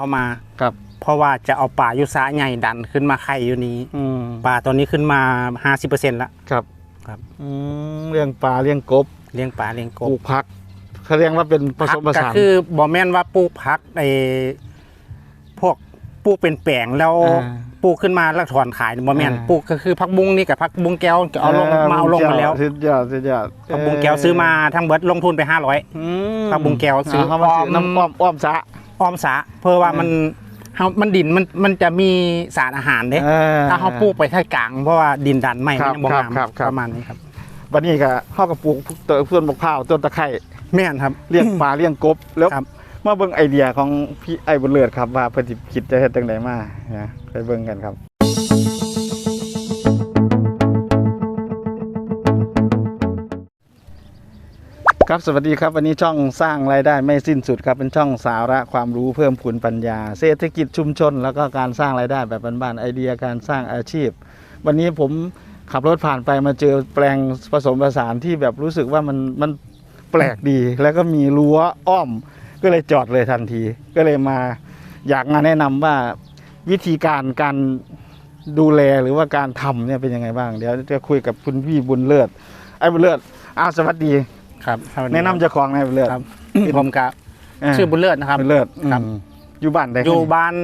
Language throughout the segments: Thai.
เข้ามาครับเพราะว่าจะเอาป่ายุสาใหญ่ดันขึ้นมาไข่อยู่นี้อืมป่าตอนนี้ขึ้นมา50%ละ ครับครับ อืมเลี้ยงปลาเลี้ยงกบเลี้ยงป่าเลี้ยงกปลูบกผักเขาเรียกว่าเป็นผสมผก็สาน คือบ่แม่นว่าปลูกพักไอ้พวกปลูกเป็นแปลงแล้วอ่าปลูกขึ้นมาแล้วถอนขายบ่แม่นอ่า ปลูกก็คือพักบุ้งนี่กับพักบุ้งแก้วจะเอาลงมาเอาลงมาแล้วสุดยอดสุดยอดพักบุ้งแก้วซื้อมาทั้งเบิดลงทุนไป500อืมผักบุ้งแก้วซื้อเขามาซื้ออ้อม น้ำอ้อมอ้อมสะ อ้อมสาเพื่อว่าอ่ามัมันเฮามันดินมันมันจะมีสารอาหารเด้เออถ้าเขาปลูกไปท่ากลาง เพราะว่าดินดันไม่ครัมับนยังบ่งามครับครับ ประมาณนี้ครับวันนี้ก็เข้ากับปลูกต้นเพื่อนบกพร้าวต้นตะไคร้แม่นครับ เลี้ยงปลาเลี้ยงกบแล้วครับ มาเบิ่งไอเดียของพี่ไอ้บุญเลิศครับว่าเพิ่นสิคิดจะเฮ็ดจังไดมานะไปเบิ่งกันครับ ครับสวัสดีครับวันนี้ช่องสร้างรายได้ไม่สิ้นสุดครับเป็นช่องสาระความรู้เพิ่มพูนปัญญา เศรษฐกิจชุมชน แล้วก็การสร้างรายได้แบบบ้านๆไอเดียการสร้างอาชีพ วันนี้ผมขับรถผ่านไปมาเจอแปลงผสมผสานที่แบบรู้สึกว่ามันมันแปลกดี แล้วก็มีรั้วอ้อม ก็เลยจอดเลยทันที ก็เลยมาอยากมาแนะนำว่าวิธีการการดูแลหรือว่าการทำเนี่ยเป็นยังไงบ้างเดี๋ยวจะคุยกับคุณพี่บุญเลิศไอ้บุญเลิศอ้าวสวัสดี ครับแนะนำเจ้าของนายบุญเลิศครับผมกับชื่อบุญเลิศนะครับ บุญเลิศครับ อืมอยู่บ้านใดอยู่บ้าน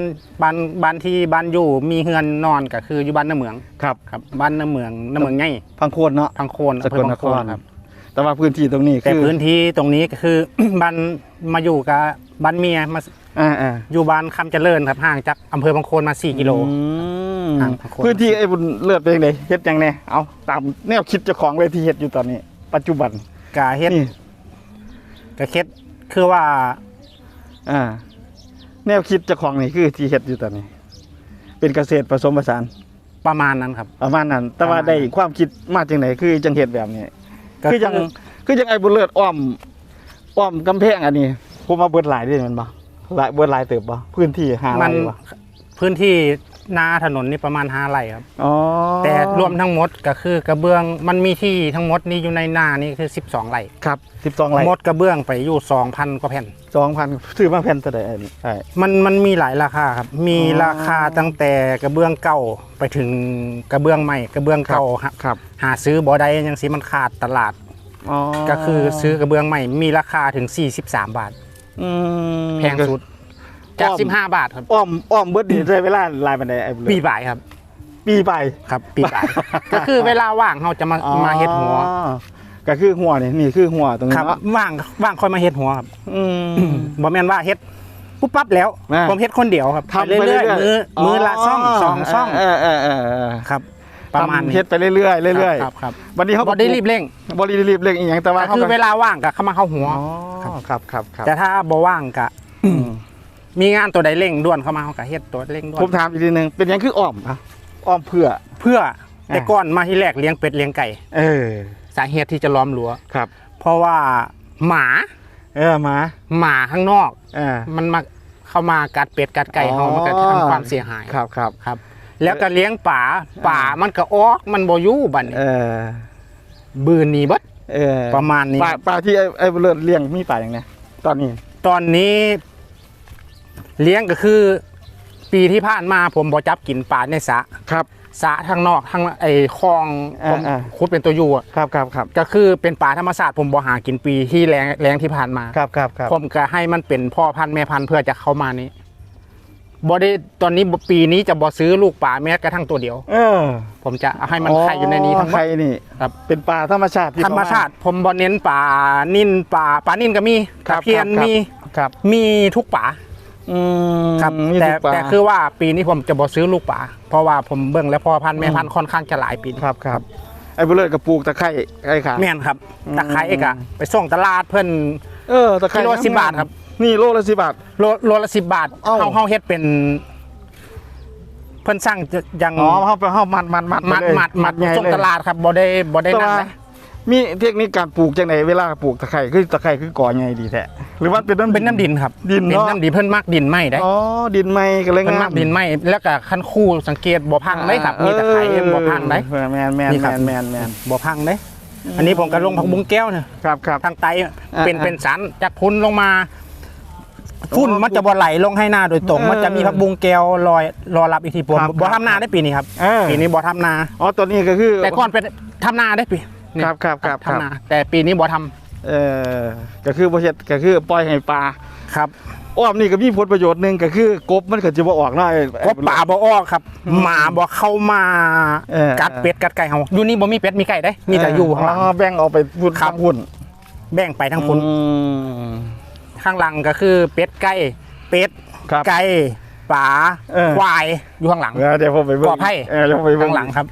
บ้านบ้านที่บ้านอยู่มีเฮือนนอนก็คืออยู่บ้านน้าเหมืองครับครับบ้านน้าเหมืองน้าเหมืองใหญ่พังโคนเนาะ พังโคนสกลนอำเภอพังคโคนร ครับ แต่ว่าพื้นที่ตรงนี้แต่คือพื้นที่ตรงนี้ก็คือ บ้านมาอยู่กับบ้านเมียมาอ่าอ่าอยู่บ้านคำเจริญครับห่างจากอำเภอพังโคนมา 4 กิโล อืมห่างพังโคน พื้นที่ไอ้บุญเลิศเป็นยังไงเฮ็ดยังไงเอาตามแนวคิดเจ้าของเลยที่เฮ็ดอยู่ตอนนี้ ปัจจุบัน กาเฮ็ดนี่กะเฮ็ดคือว่า อ่า แนวคิดเจ้าของนี่คือที่เฮ็ดอยู่ตอนนี้ เป็นเกษตรผสมผสานประมาณนั้นครับ ประมาณนั้น แต่ว่าประมาณนั้นได้ความคิดมาจังไหนคือจังเฮ็ดแบบนี้ก็คือจังคือจังไอ้บุญเลิศอ้อมอ้อมกำแพงอันนี้ผมมาเบิดหลายเด้แมันบ่หลายเบิดหลายเติบบ่พื้นที่หามัไร่นบ่พื้นที่ห นาถนนนี่ประมาณ5ไร่ครับ อ๋อแต่รวมทั้งหมดก็คือกระเบื้องมันมีที่ทั้งหมดนี่อยู่ในหน้านี่คือ 12 ไร่ครับ12ไร่หมดกระเบื้องไปอยู่2,000กว่าแผ่น2,000ซื้อมาแผ่นเท่าใดอันนี้ใช่ มันมันมีหลายราคาครับ มีอ๋อ ราคาตั้งแต่กระเบื้องเก่าไปถึงกระเบื้องใหม่กระเบื้องเก่าฮะครับหาซื้อบ่ได้ยังสิมันขาดตลาด อ๋อก็คือซื้อกระเบื้องใหม่มีราคาถึง 43 บาทอืมแพงสุด จาก อ้อม 15 บาทครับอ้อมอ้อมเบิดนี่ใช้เวลาหลายปานใดไอ้บุญเลิศปีบ่ายครับ ปีไป ครับ ปีบ่าย ก็คือเวลาว่างเราจะมามาเฮ็ดหัวอ๋อก็คือหัวนี่นี่คือหัวตรงคนี้รับเนาะว่างว่างค่อยมาเฮ็ดหัวครับอืม บ่แม่นว่าเฮ็ดปุ๊บปั๊บแล้วอ่าผมเฮ็ดคนเดียวครับทำไปเรื่อยเรื่อยๆมือมือละซ่องสองซ่องเออเออเออเออครับ ประมาณทำนี้เฮ็ดไปเรื่อยๆเรื่อยครับครับๆวันนี้เขาบ่ได้รีบเร่งบ่ได้รีบเร่งอีหยังแต่ว่าก็เขาคือก็เวลาว่างก็เข้ามาเข้าหัว อ๋อครับครับครับแต่ถ้าบ่ว่างก็อืม มีงานตัวใดเร่งด่วนเข้ามาเขาก็เฮ็ดตัวเร่งด่วผมนถามอีกทีหนึงเป็นหยังคืออ้อมอะอ้อมเพื่อ เพื่อแต่ก่อนมาที่แรกเลี้ยงเป็ดเลี้ยงไก่เออสาเหตุที่จะล้อมรั้วครับ เพราะว่าหมาเออมาหมาข้างนอก เออ มันมาเข้ามากัดเป็ดกัดไก่อ๋อเฮามันก็ทำความเสียหายครับครับ ครับ แล้วก็เลี้ยงป่าป่ามันก็ออกมันบ่อยู่บัดนี้เออบืนหนีเบิดเออประมาณนี้ปลาปลาที่ไอ้ไอ้บุญเลิศเลี้ยงมีปลาอย่างเนี้ยตอนนี้ตอนนี้ เลี้ยงก็คือปีที่ผ่านมาผมบ่จับกินปลาในสระครับ สระทางนอกทางไอ้คลองอ่าผมอ่าคุดเป็นตัวอยู่อะครับครับครับก็คือเป็นปลาธรรมชาติผมบ่หากินปีที่แรงแรงที่ผ่านมา ครับครับครับผมก็ให้มันเป็นพ่อพันธุ์แม่พันธุ์เพื่อจะเข้ามานี้บ่ได้ตอนนี้ปีนี้จะบ่ซื้อลูกปลาแม้กระทั่งตัวเดียว เออผมจะเอาให้มันไข่อยู่ในนี้ทั้งหมไข่ดนี่ครับ เป็นปลาธรรมชาติที่ธรรมชาติ ผมบ่เน้นปลานิ่นปลาปลานิ่นก็มีครัตะบเพียนครับมีครับ มีทุกปลา อืมครับมีแต่ทุกปลาแต่คือว่าปีนี้ผมจะบ่ซื้อลูกปลาเพราะว่าผมเบิ่งแล้วพ่อพันธุ์แม่พันธุ์ค่อนข้างจะหลายปีครับครับไอ้บุญเลิศกับปลูกตะไคร้ไอ้ขา แม่นครับอืม ตะไคร้เอกอะไปส่งตลาดเพิ่น เออตะไคร้กิโลละ10บาทครับ นี่โลละสิบบาท โลโลละสิบบาทเอ้า เฮาเฮาเฮ็ดเป็น เพิ่นสร้างจะยังอ๋อเขาไปเขามัดมัดมัดมัดไปเลยมัดมัดใหญ่ส่งเลยตลาดครับบ่ได้บ่ได้แต่นั่นว่านะมีเทคนิคการปลูกจังไหนเวลาปลูกตะไคร้คือตะไคร้คือก่อใหญ่ดีแท้ หรือว่าเป็นน้ำ เป็นน้ำดินครับดินเป็นเนาะน้ำดินเพิ่นมักดินไหมได้อ๋อดินไหมก็เลยเพิ่นงามักดินไหมแล้วก็คันคู่สังเกตบ่พังได้ครับมีตะไคร้บ่พังได้ เออแมนแมนนี่แมครับ นแมนแมนบ่พังได้ อันนี้ผมก็ลงผักบุ้งแก้วเนี่ยครับครับ ทางไตอ่าเป็นอ่าเป็นสันจากพุนลงมาฝุ่นมันจะบ่ไหลลงให้หน้าโดยตรง เออมันจะมีผักบุ้งแก้วลอยรอรับอิทธิพลครับบ่ทำนาได้ปีนี้ครับเออ ปีนี้บ่ทำนา อ๋อตัวนี้ก็คือแต่ก่อนเป็นทำนาได้ปีนี่ครับครับครับครับทำนาแต่ปีนี้บ่ทำ เออก็คือบ่เฮ็ดก็คือปล่อยให้ปลาครับอ้อมนี่ก็มีผลประโยชน์หนึงก็คือกบมันก็จะบ่ออกเนาะไอ้ไอ้ก็ป่าบ่ออกครับหมาบ่เข้ามาเออกัดเป็ดกัดไก่เฮาอยู่นี่บ่มีเป็ดมีไก่ได้ มีแต่อยู่ข้างหลังอ๋อแบ่งออกไปพุ่นครับพุ่นแบ่งไปทั้งคุณอืมข้างหลังก็คือเป็ดไก่เป็ดครับไก่ป่าเออควายอยู่ข้างหลังเออเดี๋ยวผมไปเบิ่งปลอดภัยเออเดี๋ยวผมไปเบิ่ข้างหลังครับ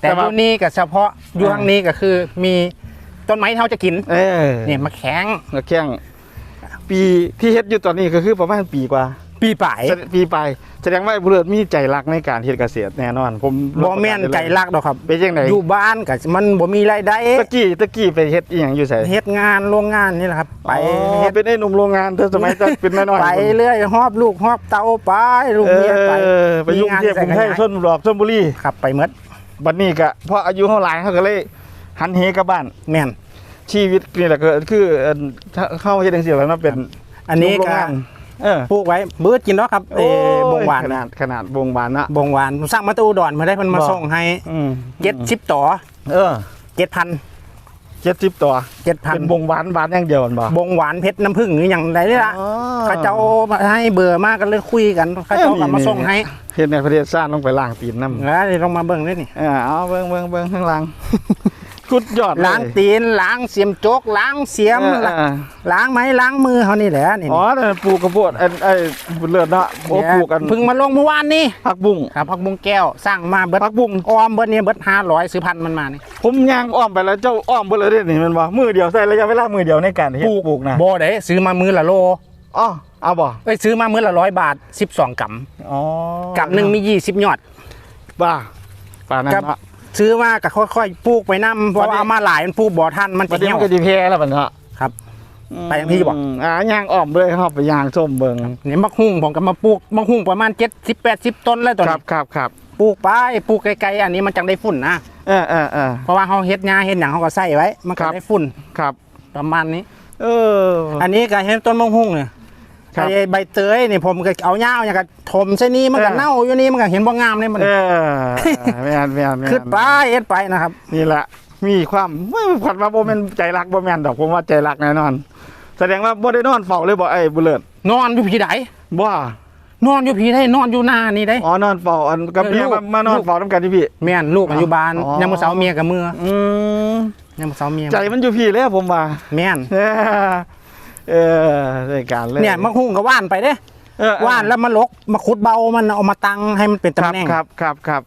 แต่แต่ว่าอยู่นี่ก็เฉพาะอยู่ข้างนี้ก็คือมี ต้นไม้ที่เขาจะกินเออเนี่ยมะแข้งนักแข่งปีที่เฮ็ดอยู่ตอนนี้ก็คือประมาณปีกว่า ปีป่ายแสดปีไปแสดงว่าไอ้บุเรศมีใจรักในการเฮ็ดเกษตรแน่นอน ผมบ่แม่นไก่ลักดอกครับเป็นจังไดอยู่บ้านก็มันบ่มีรายได้ตะกี้ตะกี้ไปเฮ็ดอีหยังอยู่ไสเฮ็ดงานโรงงานนี่แหละครับ ไปอ๋อเฮ็ดเป็นไอ้หนุ่มโรงงานแต่สมัยตอนเป็นน้อยๆไปเรื่อยหอบลูกหอบเตาไปลูกเอเมียไปอไปยุ่งเทียบกรุงเทพชนบุรีชนบุรีครับไปหมดบัดนี้ก็เพราะอายุเฮาหลายเขาก็เลย หันเหกลับบ้านแม่นชีวิตนี่แหละก็คือเอิ่นถ้าเข้าเฮ็ดจังซี่แล้วเนาะเป็นอันนี้หมโรงก็งานเออปลูกไว้เบิดกินเนาะครับเออบงหวานขนาดขนาดบงหวานนะบงหวานสร้างมาตูอุดอนมาได้เพิ่นมาบ่ส่งให้อืม70ต่อ เออ7,000 70ตัว7,000เป็นบงหวานหวานอย่างเดียวมันบ่บงหวานเพชรน้ำผึ้งหรืออย่างไรนี่ละอ๋อเขาเจ้ามาให้เบื่อมากกันเลยคุยกันเขาเจ้าก็มาส่งให้เฮ็ดในประเทศชาติลงไปล้างตีนน้ำแล้วนี่ลองมาเบิ่งด้วยนี่เออเอาเบิ่งเบิ่งเบิ่งข้างหล่าง สุดยอดเยล้างตีนล้างเสียมโจกล้างเสียมเออเออ ล้างไม้ล้างมือเขานี่แหละนี่อ๋อนั่นปลูกกระโพดไอ้ไอ้บุญเลิศเนาะโอ้เนี่ยปลูกกันเพิ่งมาลงเมื่อวานนี่ผักบุ้งครับพักบุงแก้วสร้างมาเบิดผักบุ้งออมเบิดเนี่ยเบิดห้าร้อยซื้อพันมันมานี่ผมย่างอ้อมไปแล้วเจ้าอ้อมเบ่เลยเด้นี่แมันบ่มือเดียวใส่ระยะเวลามือเดียวในการเฮ็ดปลูกนะโบได้ซื้อมามือละโลอ๋อเอาบ่เอ้ยซื้อมามือละร้อยบาทสิบสองกอ๋อำกำหนึ่งมียี่สิบยอด บ้าป่านนั้นครับเนาะ ซื้อมาก็ค่อยๆปลูกไปนํเพราะวันนี้ว่าเอามาหลายมันปลูกบ่ทันมันปจะระเดี๋ยวเหี่ยวมันก็สิแพ้แล้วบัดเนาะครับ ไปทางพี่บ่มอ่าย่างอ้อมเลยครับไปย่างส้มเบิ่งเนี่ยมักหุ่งผมก็มาปลูกมักหุ่งประมาณเจ็ดสิบแปดสิบต้นแล้วตอนครับนี้ครับครับปลูกไปปลูกไกลๆอันนี้มันจังได้ฝุ่นนะเออเออเออ เพราะว่าเขาเฮ็ดหญ้าเฮ็ดหยังเขาก็ใส่ไว้ มันครัก็บได้ฝุ่นครับ ประมาณนี้ เอออันนี้ก็เห็นต้นมังหุ่งเนี่ย ครับ ไอ้ใบเตยนี่ผมก็เอาหญ้าอย่างกับถมใส่นี่มันก็เออเน่าอยู่นี่มันก็เห็นบ่งามเลยมันเออแม่นแม่นแม่นขึ้นไปเฮ็ดไปนะครับ นี่แหละมีความไม่ผัดว่าบ่แม่นใจรักบ่แม่นดอกผมว่าใจรักแน่นอน แสดงว่าบ่ได้นอนเฝ้าเลยบ่ไอ้บุญเลิศนอนอยู่ผีไดบ่นอนอยู่ผีได้นอนอยู่หน้านี่ได้ อ๋อนอนเฝ้าอันกับเออเมียลูก มามานอนเฝ้านํกันที่พี่ แม่นลูกมันอยู่บ้านอ๋อ ยามมื้อเช้าเมียกับมืออืมยามมื้อเช้าเมียใจมันอยู่พี่แล้วผมว่าแม่น เออ เออรายการเลยเนี่ยมักหุ่งก็ว่านไปเด้เออว่านแล้วมาลกมาขุดเบามันเอามาตั้งให้มันเป็นครัตำบแหน่งครับครับครับ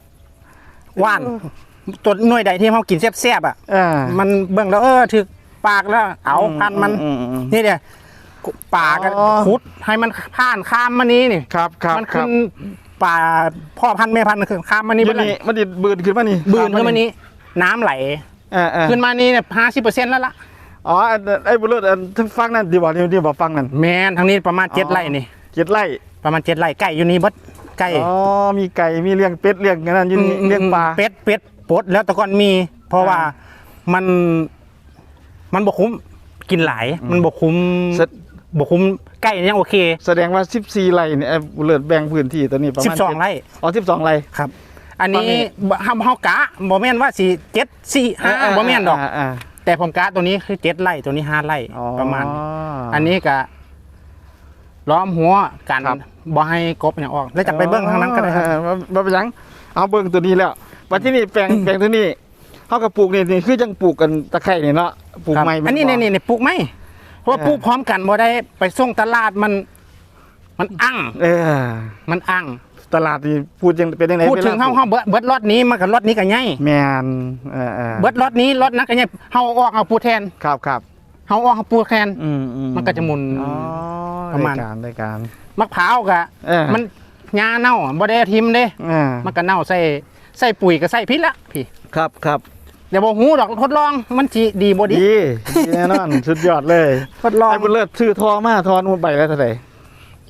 ว่านตัวหน่วยใดที่เขากินแซ่บๆอะเออมันเบิ่งแล้วเออถึกปากแล้ว เอาพันมันอือืมนี่เดี๋ยวป่ากันอ๋อขุดให้มันผ่านข้ามมานี้นี่ครับครับมันครัขึ้บนป่าพ่อพันธุ์แม่พันธุ์คือข้ามมานี้มันนี่มันดิบืนขึ้นมานี่บืนขึ้นมานี้ น้ำไหลเออเออขึ้นมานี้เนี่ยห้าสิบเปอร์เซ็นต์แล้วล่ะ อ๋ออันไอ้บุญเลิศอันทั้งฟังนั่นดีบ่นี่ดีบ่ฟังนั่นแมนทางนี้ประมาณเจ็ดอ๋อไร่นี่เจ็ดไร่ประมาณเจ็ดไร่ไก่อยู่นี่เบดไก่อ๋อมีไก่มีเลี้ยงเป็ดเลี้ยงกันนั่นอยินอืมเลี้ยงปลาเป็ดเป็ดปดแล้วแต่ก่อนมี เพราะว่าอ่ามันมันบกคุ้มกินหลายมันบกคุ้มแสบกคุ้มไก่ยังโอเค แสดงว่า 14ไร่เนี่ยไอ้บุญเลิศแบ่งพื้นที่ตัวนี้ประสิบมาณสองไร่อ๋อ12ไร่ครับ อันตอนนี้นี้บ่เฮาเฮากะบ่แม่นว่าสี่เจ็ดสี่ห้าบ่แม่นดอกาา แต่ผมกะตัวนี้คือเจ็ดไร่ตัวนี้ห้าไร่อ๋อประมาณอันนี้กะล้อมหัวกันครับ บ่ให้กบอย่างออก แล้วจะไปเบิ้งทางนั้นก็ได้ครับ เออบ่บ่เป็นหยังเอาเบิ่งตัวนี้แล้ววันที่นี่แปลง แปลงตัวนี้เฮากับปลูกนี่นี่คือจังปลูกกันตะไคร้นี่เนาะปลูกครับไม้อันนี้แม่นี่บ่นี่นี่ปลูกไหมเพราะว่าเออ ปลูกพร้อมกันบ่ได้ไปส่งตลาดมัน มันอั้งเออมันอั้ง ตลาดนี่พูดจังเป็นจังไดพูดถึงวลเฮาเฮาเบิดเบิดรถนี้มันกับรถนี้ก็ใหญ่แม่นเออๆเบิดรถนี้รถนั้นก็ใหญ่เฮาออกเอาปูแทนครับครับเฮาออกเอาปูแทนอืมอืมันก็จะหมุนอ๋อประมาณรายการรายการมะพร้าวก็เออมันหญ้าเน่าบ่ได้ทิมเด้อ่ามันก็เน่าใส่ใส่ปุ๋ยก็ใส่พิษละพี่ครับครับเดี๋ยวบอกหูดอกทดลองมันจีดีบ่ดีดีดีแน่นอน สุดยอดเลย ทดลองไอ้บุญเลิศซื้อทอมาทอนู่นไปแล้วเท่าไหร่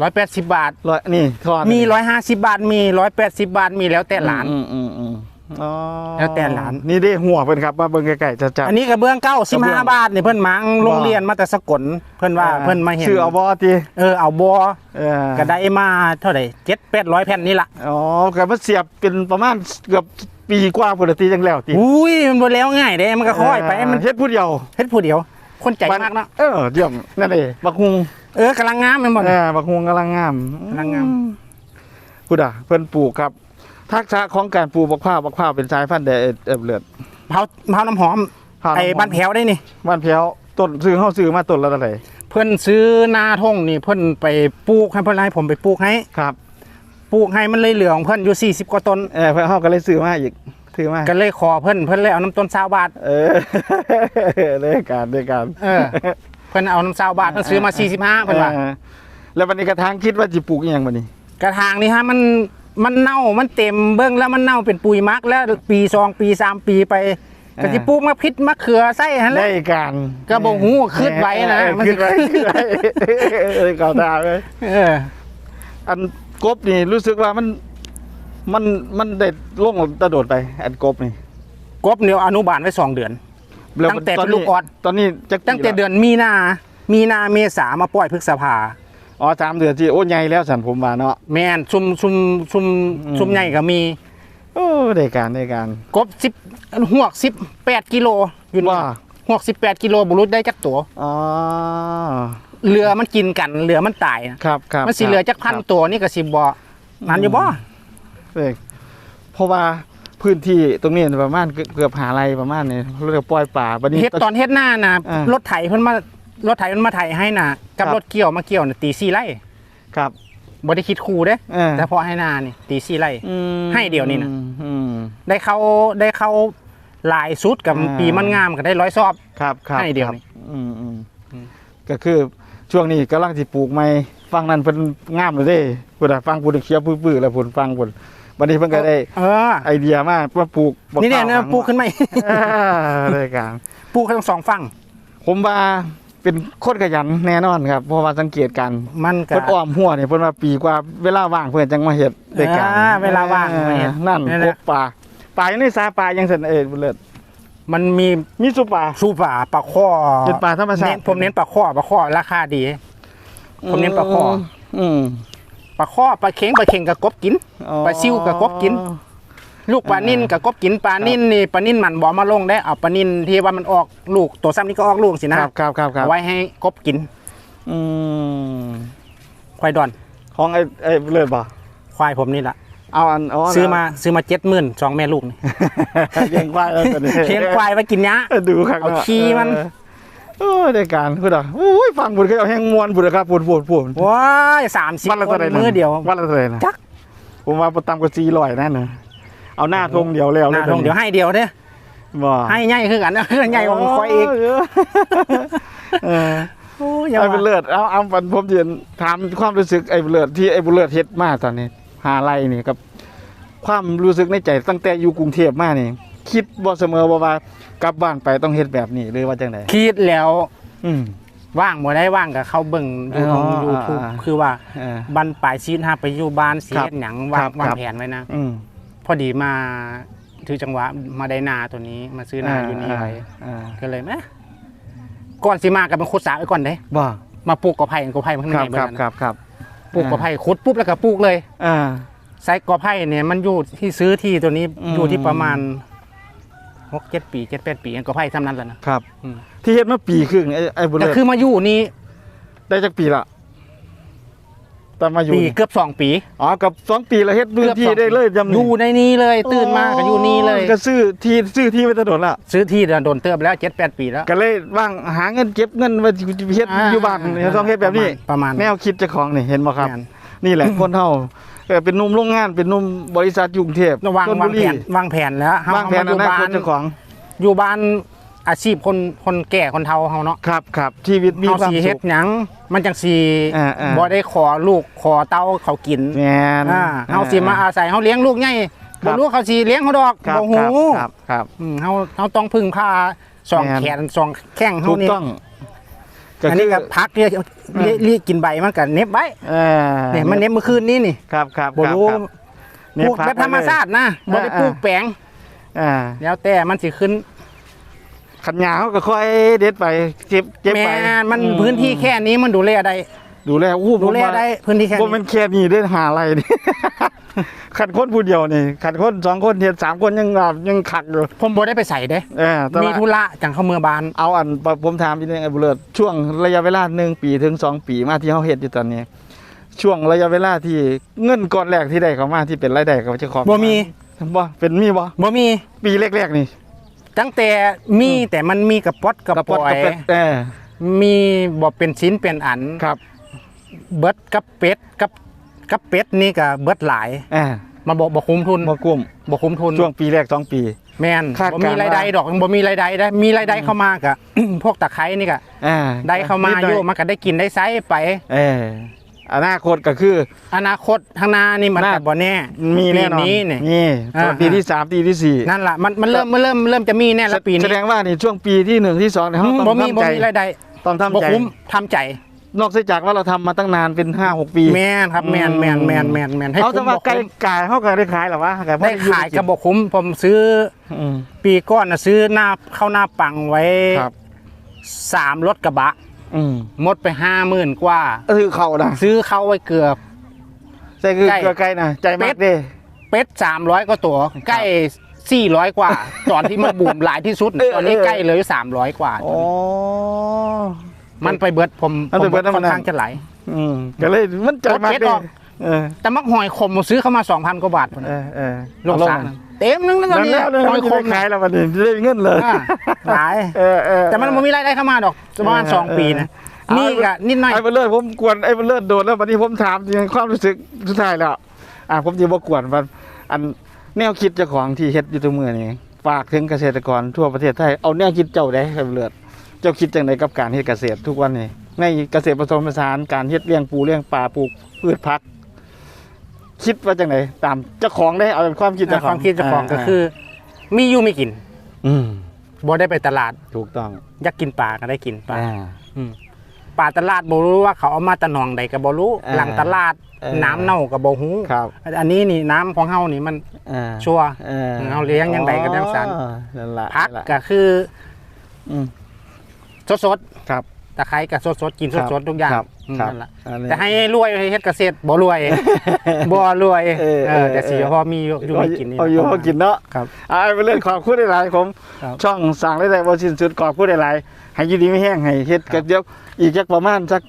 ร้อยแปดสิบบาท ร้อยนี่ทอมีร้อยห้าสิบบาทมีร้อยแปดสิบบาทมีแล้วแต่หลาน อืมอืมอืมอ๋อแล้วแต่หลาน นี่ได้หัวเพิ่นครับมาเบิ่งใกล้ๆจะจับอันนี้กระเบื้องเก้ากระเบื้อง15บาทนี่เพิ่นมังโรงเรียนมาแต่สกลเพิ่นว่าเพิ่นมาเห็นชื่อเอาบ่ติเออเอาบัวเออก็ได้มาเท่าไหร่7 800แผ่นนี่ล่ะอ๋อก็มาเสียบเป็นประมาณเกือบปีกว่าพุ่นละติจังแล้วติอุ้ยมันบ่แล้วง่ายเด้มันก็ค่อยไปมันเฮ็ดผู้เดียวเฮ็ดผู้เดียว คนใจมากเนาะเออเยี่ยมนั่นเองบักฮุงเออกำลังงามแม่นบ่เออบักฮุงกำลังงามกำลังงามพุดอะเพิ่นปลูกครับ ทักษะของการปลูกบักพร้าวบักพร้าวเป็นสายพันธุ์ใดเอ่อเอ่อเลือดเผาเผาน้ำหอมพร้วไอ้บ้านแผวได้นี่บ้านแพ้วต้นซื้อเฮาซื้อมาต้นละเท่าไหร่เพิ่นซื้อนาทงนี่เพิ่นไปปลูกให้เพิ่นให้ผมไปปลูกให้ครับปลูกให้มันเลยเหลือของเพิ่นอยู่40กว่าต้นเออเพิ่นเฮาก็เลยซื้อมาอีก ซื้อมาก็เลยขอเพิ่นเพิ่นเลยเอาน้ำต้น20บาทเออเลยการเลยการเออเพิ่นเอาน้ำ20บาทเพิ่นซื้อมา45เพิ่นว่าออแล้ววันนี้กระทางคิดว่าสิปลูกอีหยังบัดนี้ กระถางนี่ฮะมันมันเน่ามันเต็มเบิ่งแล้วมันเน่าเป็นปุ๋ยมักแล้วปีสองปีสามปีไปก็สิปลูกมะพริกมะเขือใส่หั่นแหได้ละการก็บ่ฮู้คิดไว้นะเออมันสิคิดไว้คิดไว้เออเข้าตาเลยเอออันกบนี่รู้สึกว่ามัน มันมันได้ลงตะโดดไปอันกบนี่กบเนี่ยอนุบาลไว้สองเดือน ล้วตั้งแต่ตเป็นลูกออสตอนนี้จะตั้งแต่เดือนมีนา มีนาเมษามาปล่อยพฤษภา อ๋อสามเดือนที่โอ้ใหญ่แล้วสันผมว่าเนาะ แม่นซุมซุมซุมอืม ซุมใหญ่ก็มีโอ้ได้การได้การ กบสิบหวกสิบแปดกิโลอยู่นี่ว่า หวกสิบแปดกิโลบุรุษได้จักตัวอ๋อเรือมันกินกันเรือมันตายนะครับครับมันสิเหลือจักพันตัวนี่ก็สิบ่นั่นอยู่บ่ เอกเพราะว่าพื้นที่ตรงนี้ประมาณเกือบเกือบหาไรประมาณนี้เราจะปล่อยป่าบัดนี้เฮ็ดตอนเฮ็ดหน้าน่ะอ่ารถไถเพิ่นมารถไถมันมาไถให้น่ะกับครับรถเกี่ยวมาเกี่ยวน่ะตีสี่ไร่ครับบ่ได้คิดคู่เด้เออแต่พอให้หน้านี่ตีสี่ไร่อืมให้เดี๋ยวนี้นะอืมได้เข้าได้เข้าหลายสุดกับอ่าปีมันงามก็ได้ร้อยซอบครับครับให้เดี๋ยวครับนี้อืมอืมอืมก็คือช่วงนี้กำลังสิปลูกไม้ฟังนั้นเพิ่นงามเลยเด้พุ่นน่ะฟังพุ่นเขียวปื้อๆแล้วพุ่นฟังพุ่น วันนี้เพิ่นก็ได้เออไอเดียมากว่าปลูกบักนี่เนี่ยข้าวเนี่ยปลูกขึ้นมาอีกอ่าได้การปลูกทั้งสองฝั่งผมว่าเป็นโคตรขยันแน่นอนครับเพราะว่าสังเกตกันมันก็เพิ่นอ้อมหัวเนี่ยเพิ่นว่าปีกว่าเวลาว่างเพิ่นจังมาเฮ็ดได้การอ่าเวลาว่างมาเฮ็ดนั่นนั่นกแหละบป่าป่ายังในสาป่ายังซั่นเอ้ยเลิศมันมีมีสุป่าสูป่าปลาข้อเป็นปลาธรรมชาติเน้นผมเน้นปลาข้อปลาข้อราคาดี ผมเน้นปลาข้ออืมป ลาข้อปลาเข็งปลาเข็งกับกบกินอ๋อปลาซิวกับกบกิน ลูกปลานิ่นกับกบกินปลานิ่นนี่ปลานิ่นมันบ่มาลงได้เอาปลานิ่นที่ว่ามันออกลูกตัวซ้ำนี่ก็ออกลูกสินะครับครับครับครับเอาไว้ให้กบกิน อืมควายดอนของไอ้ไอ้เลิศบ่ควายผมนี่แหละเอาอันอ๋อซื้อมาซื้อมาเจ็ดหมื่นสองแม่ลูกนี่เลี้ยงควายแล้วตัวนี้เลี้ยงควายไว้กินหญ้าดูครับเอาขี้มัน โอ้ยได้การพูดอะโอ้ยฟังบุญเขาเอาแห้งมวนบุญครับบุญบุญบุญว้ายสามสิบวันละคเท่านไหร่นะมือเดียววันละเท่าไหร่นะจักผมว่าประตามกว่าสี่ร้อยนั่นนะเอาหน้าทงเดียวแล้วหน้าทงเดี๋ยวให้เดียวเด้อบ่ให้ใหญ่คือกันนะใหญ่กว่าของควายอีกเออโอ้ยอย่าไอ้ว่าบุญเลิศเอาเอาผมผมเรียนถามความรู้สึกไอ้บุญเลิศที่ไอ้บุญเลิศเฮ็ดมาตอนนี้หาไรนี่กับ ความรู้สึกในใจตั้งแต่อยู่กรุงเทพมานี่ คิดบ่เสมอบ่ว่ากลับบ้านไปต้องเฮ็ดแบบนี้หรือว่าจังไดคิดแล้วอืม ว่างบ่ได้ว่างกับเขาเบิ่งดูอ๋ขอองยูทูบอ่าคือว่าเออบันปลายชีวิตฮะไปอยู่บ้านเสีครัยบหยังวาครังบวางครับ แผนไว้นะ อืมพอดีมาถือจังหวะมาได้นาตัวนี้มาซื้อนาอยู่นี่ไว้อ่าก็เลยแหมก่อนสิมากับเป็นขุดสาไว้ก่อนเด้บ่มาปลูกกอไผ่กอไผ่มันข้างครัในบเบิ่ครับงครับครับปลูกกอไผ่ขุดปุ๊บแล้วก็ปลูกเลยอ่า ไซส์กอไผ่เนี่ยมันอยู่ที่ซื้อที่ตัวนี้อืม อยู่ที่ประมาณ หกเจ็ดปีเจ็ดแปดปีกอไผ่ทำนั้นแล้วนะครับ อืมที่เฮ็ดมาปีครึ่งไอ้ไอ้บุญก็เลิศคือมาอยู่นี่ได้จักปีละตอนมาอยู่ปีนี่เกือบสองปีอ๋อกับสองปีแล้วเฮ็ดพื้นที่ได้เลยจำอยู่ในนี้เลยตื่นมาก็อยู่นี่เลย ก็ซื้อที่ซื้อที่ไว้ถนนละซื้อที่โดนเติบแล้วเจ็ดแปดปีแล้ว ก็เลยว่างหาเงินเก็บเงินไว้เฮ็ดอยู่บ้านเนี่ยต้องเฮ็ดแบบนี้ประมาณ แนวคิดเจ้าของนี่เห็นบ่ครับ แม่น นี่แหละคนเฮา เออเป็นหนุ่มโรงงานเป็นหนุ่มบริษัทอยู่กรุงเทพวางชลวาบุงรีแผนวางแผนแล้วเฮวางแผนอเฮนาอยู่คบ้าตนเจ้าของ อยู่บ้านอาชีพคนคนแก่คนเฒ่าเฮาเนาะครับครับชีวิตมีเฮาความสีสุเฮ็ดข หยังมันจังสีอ่าอ่าบ่ได้ขอลูกขอเต้าเขากินแม่นอ่าเฮาสิมาอาศัยเฮาเลี้ยงลูกใหญ่ครับบ่รู้เขาสิเลี้ยงเขาดอกครับบ่ฮู้ครับครับ อืมเฮาเฮาต้องพึ่งพาสองแม่น แขนสองแข้งคเฮารับถูกนี่ต้อง อันนี้ก็พักเรียกเรียกเรียกกินใบมันก็เน็บไว้เออเนี่ยมันเน็บเมื่อคืนนี้นี่ครับครับบ่รู้ครับปลูกแบบธรรมชาตินะบ่ได้ปลูกแปลงอ่าแล้วแต่มันสิขึ้นขันยาวก็ค่อยเด็ดไปเก็บเก็บแม่ไปนมันอืพื้นที่แค่นี้มันดูแลได้ ดูแลอู้ดูแลได้พื้นที่แค่ผมนี้มันแค่นี้ได้หาอะไรนี่ ขันคนผู้เดียวนี่ขันคนสองคนเทียนสามคนยังแบบยังขัดอยู่ผมบ่ได้ไปใส่เด้ เออแต่มีว่า ธุระจังเข้าเมืองบาน เอาอันผมถามพี่นึงไอ้บุเลิศช่วงระยะเวลาหนึ่งปีถึงสองปีมาที่เขาเฮ็ดอยู่ตอนนี้ ช่วงระยะเวลาที่เงินก้อนแรกที่ได้เขามาที่เป็นรายได้เขาเจ้าของบ่มี บ่เป็นมีบ่บ่มีปีแรกๆนี่ตั้งแต่มีแต่มันมีกระป๋อดกระกระป๋ป๋อองกระเป็ดเออมีบ่เป็นชิ้นเป็นอัน ครับ เบิดกับเป็ดกับกับเป็ดนี่ก็เบิดหลายเออมาบ่บ่คุ้มทุนบ่กุ้มบ่คุ้มทุนช่วงปีแรกสองปี แม่นคาดบ่การณ์มีรายได้ว่าดอกบ่มีรายได้ได้มีรายได้เข้ามาก็พวกตะไคร้นี่ก็อ่าได้เข้ามานิหน่โยมันก็ได้กินได้ไซไป เอออนาคตก็คือ อนาคตข้างหน้านี่มันน่า ก็บ่แน่มีแน่นอนปีนี้เนี่ย นี่อ่าตอนปีที่สามปีที่สี่นั่นล่ะมันมันเริ่มมันเริ่มเริ่มจะมีแน่ละปีแสนี้ดงว่านี่ช่วงปีที่หนึ่งที่สองเนี่ยเขาต้องบ่มีทำบ่ใจมีรายได้ต้องทำบ่ใจ คุ้มทำใจ นอกจากว่าเราทำมาตั้งนานเป็นห้าหกปีแม่นครับแม่นแม่นแม่นแม่นแม่นให้เอาแต่คุ้มว่าบ่ไก่คุ้มไก่เขาก็ได้ขายหรอวะไก่พ่อได้ขายกับบ่คุ้มผมซื้ออืมปีก้อนน่ะซื้อหน้าเข้าหน้าปังไว้ครับ สามรถกระบะอืมหมดไปห้าหมื่นกว่าเออเขานะซื้อเข้าไว้เกือบใช่คือไก่เกลือไก่นะใจมากเป็ดเด้ เป็ดสามร้อยก็ตัวใกล้สี่ร้อยกว่า ตอนที่มันบูมหลายที่สุดตอนนี้ใกล้เลยสามร้อยกว่า อ๋อ มันไปเบิดผมมันไปเบิดผมค่อนน้ำมันข้างจะไหลอืมก็เลยมันใจมากรถเข็นเด้ออก เออแต่มักหอยขมผมซื้อเข้ามาสองพันกว่าบาทพุ่นเอน่ะอเออโลกสามเต็มนึงแล้วตอนนั่นนี้แล้วเลยหอยคคมมขายแล้ววันนี้ได้เงินเลยอ่าหลาย เออเออ แต่มันไม่มีรายได้เข้ามาดอกประมาณเออสองปีนะเออ นี่ก็นิดหน่อยไอ้เบลเลอร์ผมกวนไอ้เบลเลอร์โดนแล้ววันนี้ผมถามจริงความรู้สึกสุดท้ายแล้ว อะผมจะบอกกวนวันอันแนวคิดเจ้าของที่เฮ็ดอยู่ตรงมือนี่ฝากถึงเกษตรกรทั่วประเทศไทยเอาแนวคิดเจ้าได้ไอ้เบลเลอร์ เจ้าคิดจังไดกับการเฮ็ดเกษตรทุกวันนี้ในเกษตรผสมผสานการเฮ็ดเลี้ยงปูเลี้ยงปลาปลูกพืชผัก คิดว่าจังไดตามเจ้าของได้เอาความคิดเจ้าของความคิดเจ้าของก็คือ มีอยู่ไม่กินอืมบ่ได้ไปตลาด ถูกต้องอยากกินปลาก็ได้กินปลาอ่า อืมปลาตลาดบ่รู้ว่าเขาเอามาตะหนองใดก็บ่รู้ อ่าหลังตลาดเออ น้ำเน่าก็บ่ฮู้ครับอันนี้นี่น้ำของเฮานี่มันอ่าชัวร์เออเอาเลี้ยงยังไงก็ยังสันอ๋อนั่นล่ะพักนั่นล่ะก็คืออืม สดครับๆตะไคร้ก็สดๆกินครับสดๆทุกอย่างครับอืมครับนั่นล่ะอันนี้แต่ให้รวยเฮ็ดเกษตรบ่รวยบ่รวยเออเออแต่สิเออพอมีอยู่อยู่ให้กินนี่เอาอยู่พอกินเนาะครับเอาเป็นเรื่องขอบคุณหลายๆผมครับช่องสั่งได้แต่บ่สิ้นสุดขอบคุณหลายๆให้อยินดีไม่แห้งให้เฮ็ดครักับเดี๋ยวอีกจักประมาณสัก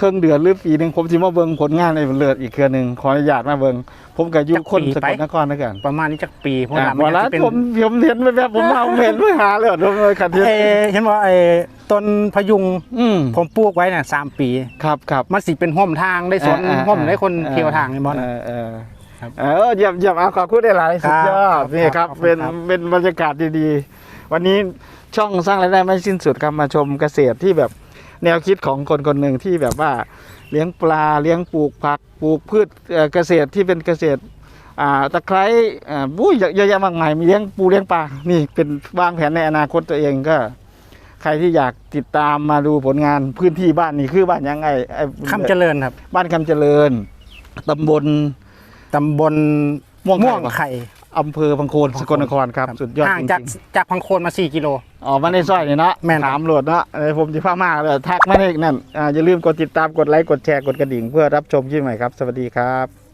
ครึ่งเดือนหรือปีหนึงผมสิมาเบิ่งผลงานในเลือดอีกเครือหนึงขออนุญาตมาเบิ่งผมก็อยู่คนสกลนครด้วยกันประมาณนี้จักปีพวกอ่าเราบ่มันละจะเป็นผมผมเห็นแบบผมเอาเห็นไม่หาเลยผมเลยขัดเฮ็ดเออเห็นว่าไอ้ต้นพยุงอืมผมปลูกไว้น่ะสามปีครับครับมันสิเป็นห่มทางได้สวนอ่าอ่าห่มได้คนอ่าเที่ยวทางนี่บ่เอน่ะอเออครับเออเยี่ยมเยี่ยมเอาขอบคุณหลายๆสุดยอครัดบนี่ครับขอบคุณเป็นครับเป็นบรรยากาศดีๆ วันนี้ช่องสร้างรายได้ไม่สิ้นสุดครับมาชมเกษตรที่แบบ แนวคิดของคนคนหนึ่งที่แบบว่าเลี้ยงปลาเลี้ยงปลูกผักปลูกพืชเอ่อเกษตรที่เป็นเกษตรอ่าตะไคร้อ่าบุ้ยเยอะเยอะแยะมากมายมีเลี้ยงปูเลี้ยงปลานี่เป็นวางแผนในอนาคตตัวเองก็ ใครที่อยากติดตามมาดูผลงานพื้นที่บ้านนี่คือบ้านยังไงไอ้คำเจริญครับ บ้านคำเจริญตำบลตำบลม่วงไข่ม่วงไข่ อำเภอพังโคนสกลนครครับสุดยอดห่างจริจากงจากพังโคนมา 4 กิโลๆออกมาในซอยนี่เนาะแม่นครับ ถามโหลดเนาะเออผมจะพามาเลยทักมาในนั่นอ่าอย่าลืมกดติดตามกดไลค์กดแชร์กดกระดิ่งเพื่อรับชมคลิปใหม่ครับ สวัสดีครับ